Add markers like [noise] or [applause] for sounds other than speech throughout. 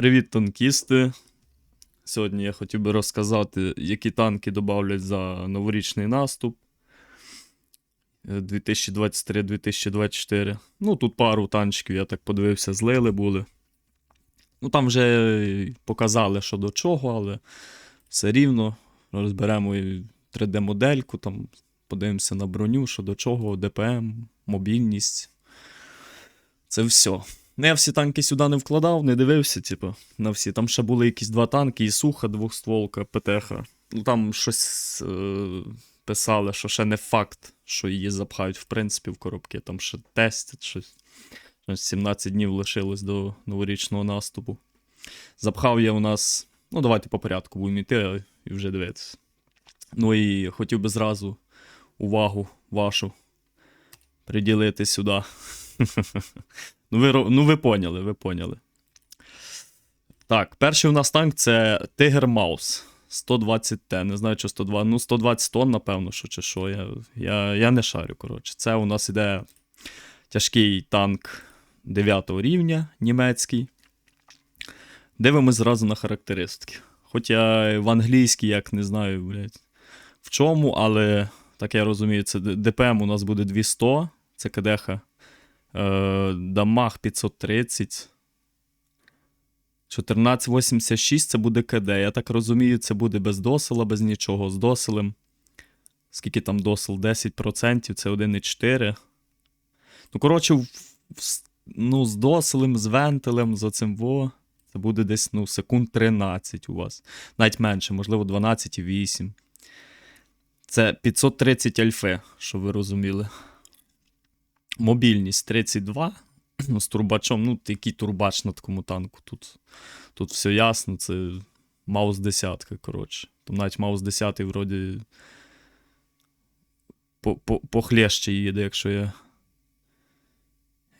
Привіт, танкісти. Сьогодні я хотів би розказати, які танки додавлять за новорічний наступ е, 2023-2024. Ну, тут пару танчиків, я так подивився, злили були. Ну, там вже показали, що до чого, але все рівно розберемо 3D-модельку, там подивимося на броню, що до чого, ДПМ, мобільність. Це все. Ну, я всі танки сюди не вкладав, не дивився, типу, на всі. Там ще були якісь два танки, і суха, двохстволка, ПТХ. Ну там щось е- писали, що ще не факт, що її запхають, в принципі, в коробки. Там ще тестять щось. Щось 17 днів лишилось до новорічного наступу. Запхав я у нас. Ну, давайте по порядку будемо йти і вже дивитися. Ну і хотів би зразу увагу вашу приділити сюди. Ну ви, ну, ви поняли, ви поняли. Так, перший у нас танк це Тигр Маус. 120Т. Не знаю, чи 102. Ну, 120 тонн, напевно, що чи що. Я, я, я не шарю, коротше. Це у нас іде тяжкий танк 9 рівня німецький. Дивимось зразу на характеристики. Хоч я в англійській, як не знаю, блядь, в чому, але так я розумію, це ДПМ у нас буде 200, це КДХ. Е, дамаг 530. 1486 це буде КД. Я так розумію, це буде без досила, без нічого. З доселем. Скільки там досил? 10%, це 1,4. Ну, коротше, в- в ну, з доселем, з вентилем, з оцим во. Це буде десь ну, секунд 13 у вас. Навіть менше, можливо, 12,8. Це 530 альфи, щоб ви розуміли. Мобільність 32. Ну, з турбачом. Ну, який турбач на такому танку. Тут, тут все ясно. Це маус 10, коротше. Там навіть маус 10 вроді. по- по- Похлеще їде, якщо я.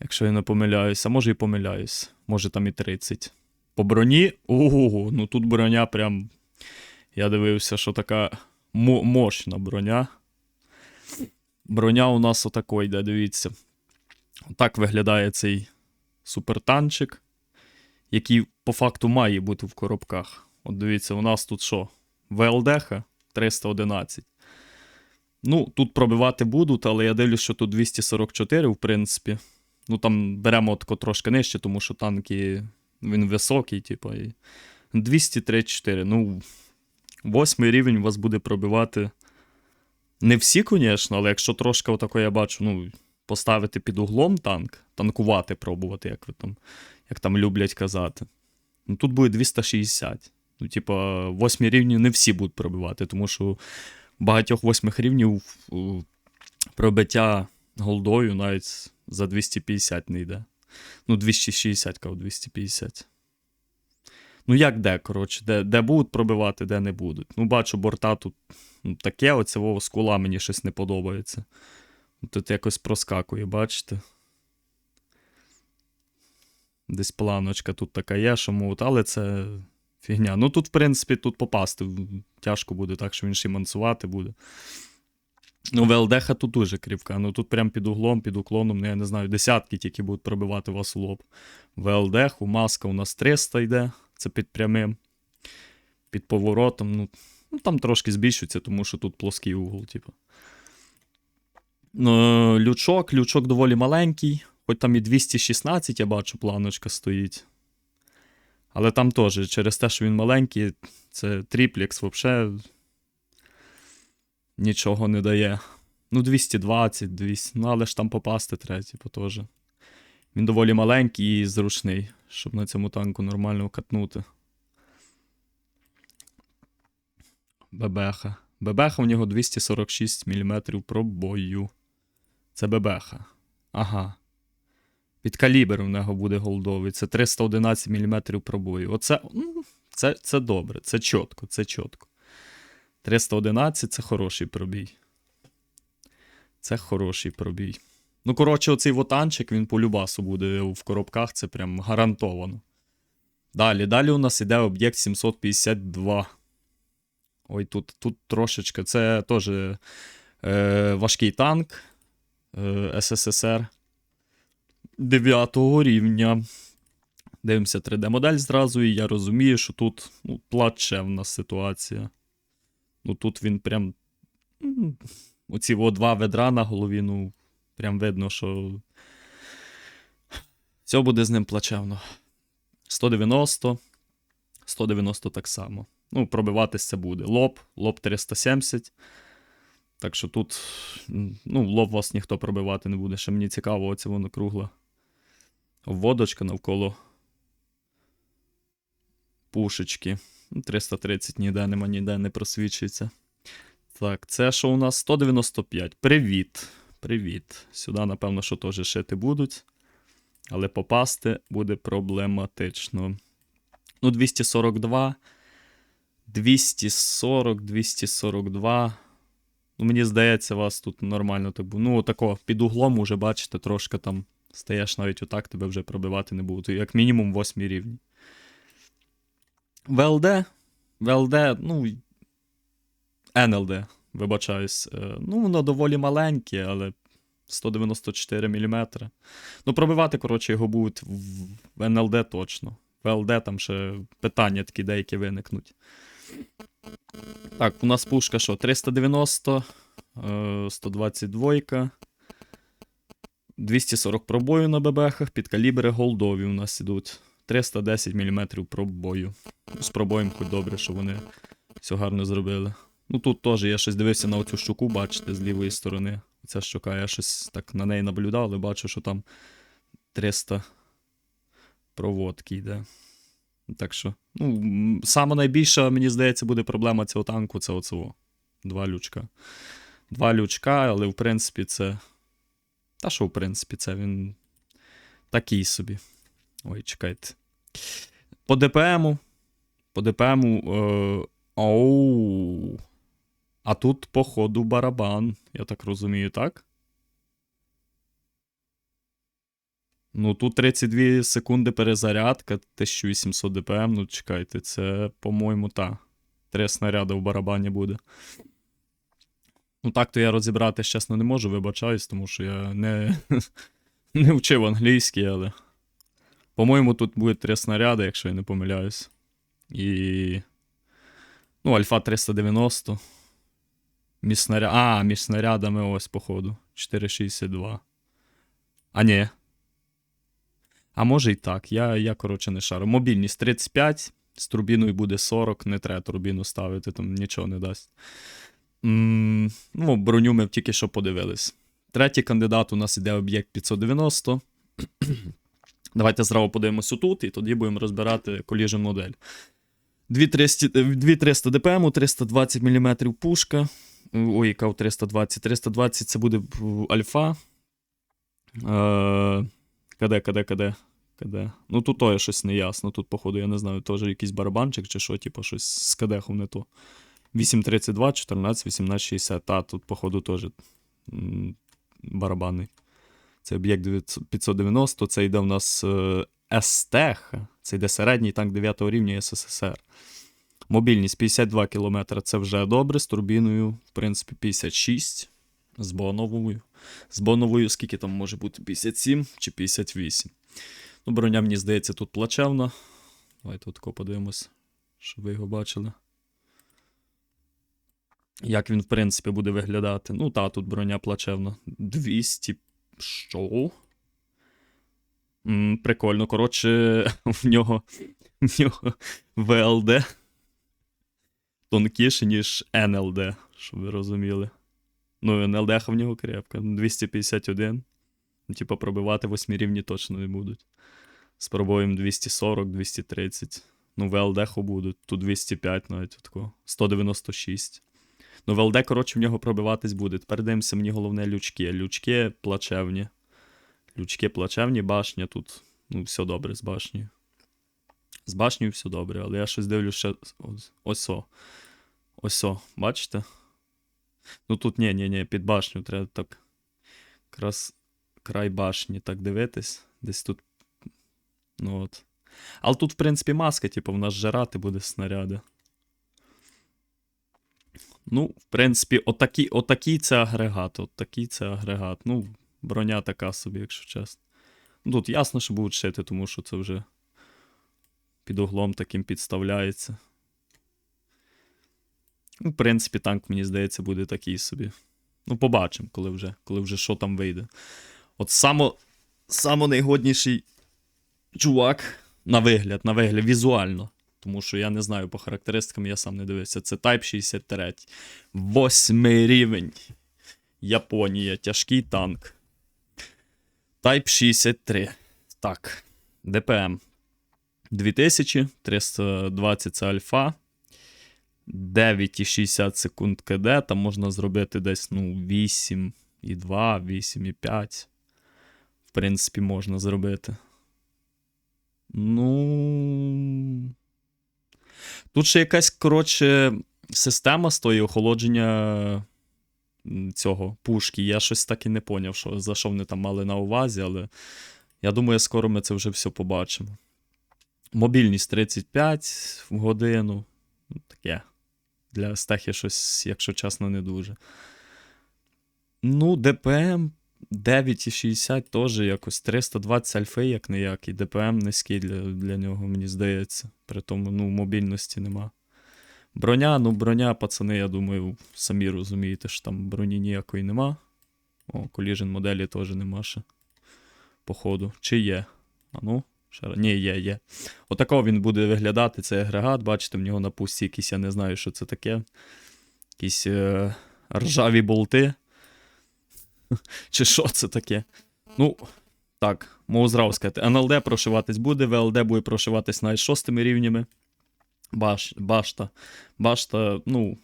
Якщо я не помиляюсь, а може і помиляюсь. Може там і 30. По броні. Ого, ну тут броня прям. Я дивився, що така мощна броня. Броня у нас отако йде, дивіться. Так виглядає цей супертанчик, який по факту має бути в коробках. От дивіться, у нас тут що? ВЛДХ 311. Ну, тут пробивати будуть, але я дивлюсь, що тут 244, в принципі. Ну, там беремо тако трошки нижче, тому що танки він високий, типу. 234. Ну, восьмий рівень у вас буде пробивати. Не всі, звісно, але якщо трошки отако я бачу, ну, поставити під углом танк, танкувати пробувати, як ви там, як там люблять казати. Ну, тут буде 260. Ну, типа, восьмі рівні не всі будуть пробивати, тому що багатьох восьмих рівнів пробиття голдою навіть за 250 не йде. Ну, 260, кажу, 250. Ну, як де, коротше, де, де будуть пробивати, де не будуть. Ну, бачу, борта тут таке, оце во, скула мені щось не подобається. Тут якось проскакує, бачите? Десь планочка тут така є, що мовить, але це фігня. Ну тут, в принципі, тут попасти тяжко буде, так що він ще мансувати буде. Ну, ВЛДХ тут дуже кріпка. Ну тут прям під углом, під уклоном, ну, я не знаю, десятки тільки будуть пробивати вас у лоб. ВЛДХ, маска у нас 300 йде, це під прямим. Під поворотом. Ну, ну там трошки збільшується, тому що тут плоский угол, типу. Ну, лючок, лючок доволі маленький, хоч там і 216, я бачу, планочка стоїть. Але там теж, через те, що він маленький, це триплекс взагалі нічого не дає. Ну, 220, 200, ну але ж там попасти треба, типу, теж. Він доволі маленький і зручний, щоб на цьому танку нормально катнути. Бебеха. Бебеха у нього 246 мм пробою. Це бебеха. Ага. Під калібр у нього буде голдовий. Це 311 мм пробою. Оце. ну, Це, це добре, це чітко, це чітко. 311 це хороший пробій. Це хороший пробій. Ну, коротше, оцей вотанчик, він по любасу буде в коробках, це прям гарантовано. Далі, далі у нас іде об'єкт 752. Ой, тут, тут трошечки. Це теж е, важкий танк е, СССР 9 рівня. Дивимося 3D-модель зразу, і я розумію, що тут ну, плачевна ситуація. Ну тут він прям. Оці о, два ведра на голові, ну, прям видно, що. Все буде з ним плачевно. 190, 190 так само. Ну, пробиватись це буде. Лоб, лоб 370. Так що тут, ну, лоб вас ніхто пробивати не буде. Ще мені цікаво, оце воно кругла. Обводочка навколо пушечки. Ну, 330 ніде нема, ніде не просвічується. Так, це що у нас 195. Привіт. Привіт. Сюди, напевно, що теж шити будуть. Але попасти буде проблематично. Ну, 242. 240, 242. Ну, мені здається, вас тут нормально так буде. Ну, тако, під углом уже, бачите, трошки там стаєш навіть отак, тебе вже пробивати не будуть. Як мінімум 8 рівні. ВЛД. ВЛД, ну. НЛД, вибачаюсь. Е, Ну, воно доволі маленьке, але 194 мм. Ну, пробивати, коротше, його будуть в НЛД точно. В ЛД там ще питання такі деякі виникнуть. Так, у нас пушка що? 390, е, 122, 240 пробою на бебехах, під калібри голдові у нас ідуть. 310 мм пробою. З пробоєм хоч добре, що вони все гарно зробили. Ну тут теж я щось дивився на оцю щуку, бачите, з лівої сторони. Ця щука, я щось так на неї наблюдав, але бачу, що там 300 проводки йде. Так що, ну, саме найбільша, мені здається, буде проблема цього танку це оцього. Два лючка. Два лючка, але в принципі це. Та що, в принципі, це він такий собі. Ой, чекайте. По ДПМу. По ДПМу. Е... Оу. А тут, походу, барабан. Я так розумію, так? Ну, тут 32 секунди перезарядка, 1800 ДПМ. Ну, чекайте, це, по-моєму, та. Три снаряди в барабані буде. Ну, так то я розібрати, чесно, не можу, вибачаюсь, тому що я не, [laughs] не вчив англійський, але. По-моєму, тут буде три снаряди, якщо я не помиляюсь. І. Ну, Альфа 390. Між снаря... А, між снарядами ось, походу. 4,62. А ні. А може і так. Я, я коротше, не шарю. Мобільність 35, з турбіною буде 40, не треба турбіну ставити, там нічого не дасть. М, ну, броню ми тільки що подивились. Третій кандидат у нас іде об'єкт 590. [clears throat] Давайте зразу подивимось тут, і тоді будемо розбирати Collision модель. 2300 2300 ДПМ, 320 мм пушка. Ой, яка в 320. 320 це буде альфа. Е, КД, КД, КД. КД. Ну тут то щось не ясно. Тут, походу, я не знаю, теж якийсь барабанчик чи що, типу, щось з кадехом не то. 832, 14, 18, 60. Та, тут, походу, теж м, барабанний. Це об'єкт 590, це йде в нас е, це йде середній танк 9 рівня СССР. Мобільність 52 км це вже добре, з турбіною, в принципі, 56 з боновою. З боновою скільки там може бути? 57 чи 58. Ну, броня, мені здається, тут плачевна. Давайте тут подивимось, щоб ви його бачили. Як він, в принципі, буде виглядати. Ну, та, тут броня плачевна. 200. Що? М, прикольно. Коротше, [laughs] в нього, в нього ВЛД тонкіше, ніж НЛД, щоб ви розуміли. Ну, НЛД в нього крепка. 251. Ну, типа, пробивати восьмі рівні точно не будуть. З пробоєм 240, 230. Ну, ВЛД будуть. Тут 205 навіть отако. 196. Ну, ВЛД, коротше, в нього пробиватись буде. Тепер дивимося, мені головне лючки. Лючки плачевні. Лючки плачевні, башня тут. Ну, все добре з башнею. З башнею все добре, але я щось дивлюсь ще. Ось, о, бачите? Ну тут ні, ні, ні, під башню треба так. Якраз край башні так дивитись. Десь тут. Ну от. Але тут, в принципі, маска, типу, в нас жирати буде снаряди. Ну, в принципі, отакий, отакий це агрегат. Отакий це агрегат. Ну, броня така собі, якщо чесно. Ну, тут ясно, що будуть шити, тому що це вже під углом таким підставляється. Ну, в принципі, танк, мені здається, буде такий собі. Ну, побачимо, коли вже, коли вже що там вийде. От само, само найгодніший чувак на вигляд, на вигляд, візуально. Тому що я не знаю по характеристикам, я сам не дивився. Це Type 63. Восьмий рівень. Японія. Тяжкий танк. Type 63. Так. ДПМ. 2000, 320 це альфа. 9,60 секунд КД. Там можна зробити десь ну, 8,2, 8,5. В принципі, можна зробити. Ну. Тут ще якась, коротше, система з тої охолодження цього пушки. Я щось так і не поняв, що, за що вони там мали на увазі, але я думаю, скоро ми це вже все побачимо. Мобільність 35 в годину. Ну, Таке. Для стехи щось, якщо чесно, не дуже. Ну, ДПМ 9,60 теж якось 320 альфи, як не і ДПМ низький для, для нього, мені здається. При тому, ну, мобільності нема. Броня, ну, броня, пацани, я думаю, самі розумієте, що там броні ніякої нема. О, Collision моделі теж нема ще. Походу. Чи є? А ну, раз. Ні, є, є. Отако він буде виглядати, цей агрегат. Бачите, в нього на пусті якісь, я не знаю, що це таке. Якісь е, ржаві болти. [laughs] Чи що це таке? Ну, так, можу зразу сказати. НЛД прошиватись буде, ВЛД буде прошиватись навіть шостими рівнями. Баш, башта. Башта, ну,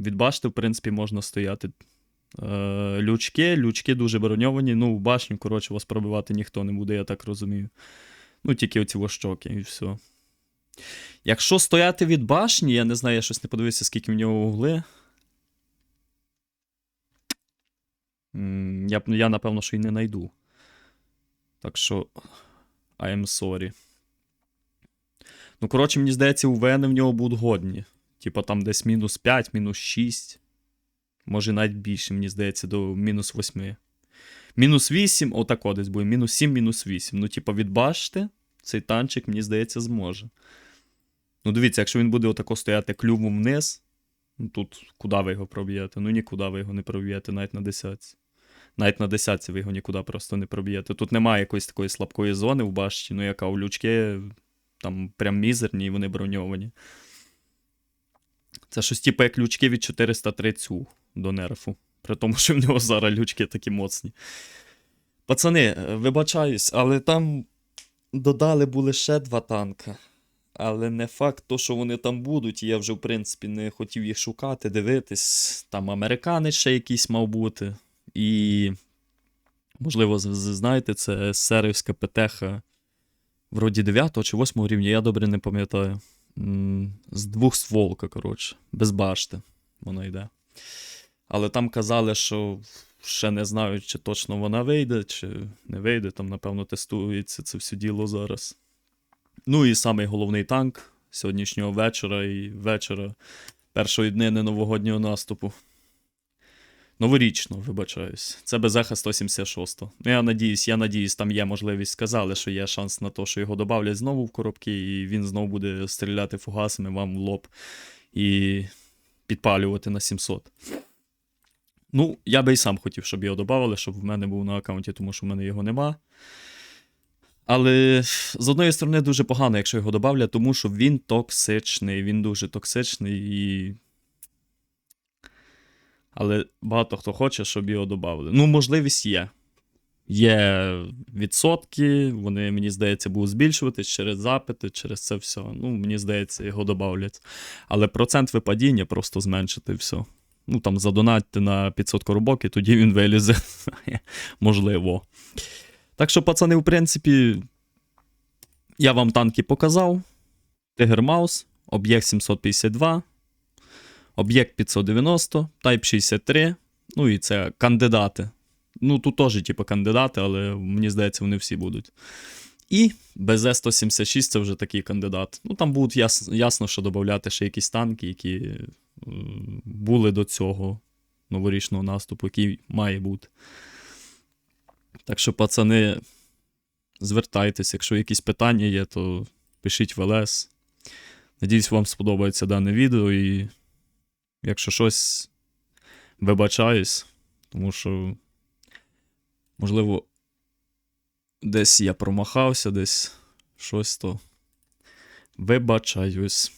від башти, в принципі, можна стояти. Е, лючки, лючки дуже броньовані. Ну, башню, коротше, вас пробивати ніхто не буде, я так розумію. Ну, тільки оці вощоки і все. Якщо стояти від башні, я не знаю, я щось не подивився, скільки в нього угли. Я, я напевно, що і не знайду. Так що. I sorry. Ну, коротше, мені здається, УВН в нього будуть годні. Типа там десь мінус 5, мінус 6. Може навіть більше, мені здається, до мінус 8. Мінус 8, отако десь буде. Мінус 7, мінус 8. Ну, типа, від башти, цей танчик, мені здається, зможе. Ну, дивіться, якщо він буде отако стояти клювом вниз, ну тут куди ви його проб'єте? Ну нікуди ви його не проб'єте, навіть на десятці. Навіть на десятці ви його нікуди просто не проб'єте. Тут немає якоїсь такої слабкої зони в башті, ну яка у лючки там прям мізерні і вони броньовані. Це щось типу як лючки від 403 цю до нерфу. При тому, що в нього зараз лючки такі моцні. Пацани, е, вибачаюсь, але там додали були ще два танка. Але не факт, то, що вони там будуть, я вже, в принципі, не хотів їх шукати, дивитись. Там американець ще якийсь мав бути. І, можливо, знаєте, це серівська ПТХ вроді 9 чи 8 рівня, я добре не пам'ятаю. З двох стволка, коротше, без башти воно йде. Але там казали, що ще не знають, чи точно вона вийде, чи не вийде. Там, напевно, тестується це все діло зараз. Ну і самий головний танк сьогоднішнього вечора і вечора першої днини новогоднього наступу. Новорічно, вибачаюсь. Це БЗХ 176. Ну, я надіюсь, я надіюсь, там є можливість. Сказали, що є шанс на те, що його додавлять знову в коробки, і він знову буде стріляти фугасами вам в лоб і підпалювати на 700. Ну, я би і сам хотів, щоб його додавали, щоб в мене був на аккаунті, тому що в мене його нема. Але з одної сторони дуже погано, якщо його додавлять, тому що він токсичний, він дуже токсичний і. Але багато хто хоче, щоб його додавали. Ну, можливість є. Є відсотки, вони, мені здається, будуть збільшуватись через запити, через це все. Ну, мені здається, його додавлять. Але процент випадіння просто зменшити все. Ну, там задонатьте на 500 коробок, і тоді він вилізе. [laughs] Можливо. Так що, пацани, в принципі, я вам танки показав. Тигр Маус, об'єкт 752, об'єкт 590, Type 63. Ну і це кандидати. Ну, тут теж, типу, кандидати, але мені здається, вони всі будуть. І БЗ-176 це вже такий кандидат. Ну, там будуть яс, ясно, що додати ще якісь танки, які були до цього новорічного наступу, який має бути. Так що, пацани, звертайтесь, якщо якісь питання є, то пишіть в ЛС. Надіюсь, вам сподобається дане відео і якщо щось вибачаюсь, тому що, можливо, десь я промахався, десь щось то вибачаюсь.